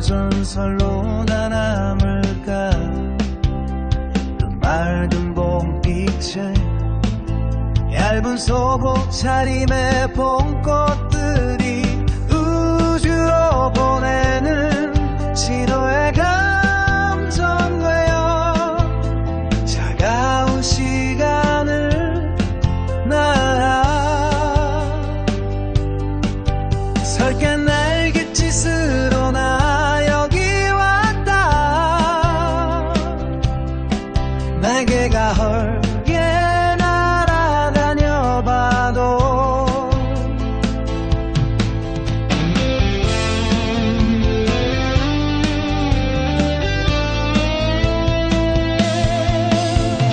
전설로 나 남을까 그 맑은 봄빛에 얇은 소복 차림의 봄꽃들이 우주로 보내는 지도의 감정되어 차가운 시간을 날아 설계 날 날개가 헐게 날아다녀 봐도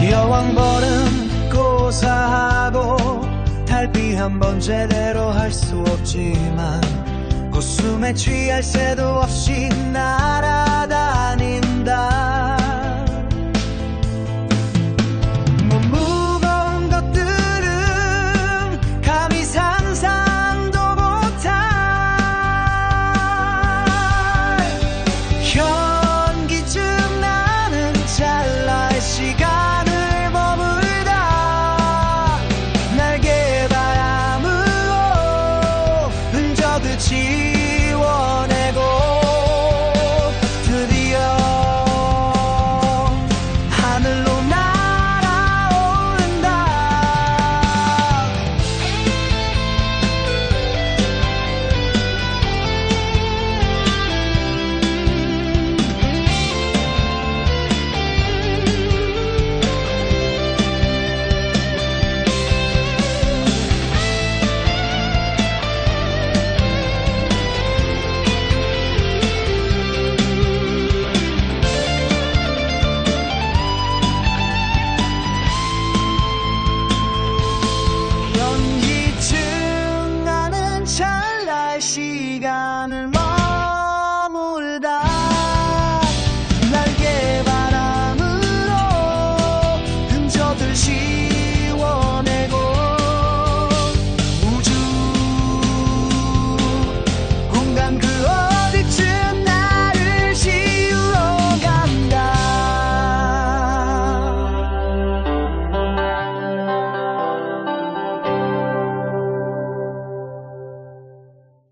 여왕 벌은 고사하고 달빛 한 번 제대로 할 수 없지만 웃음에 취할 새도 없이 날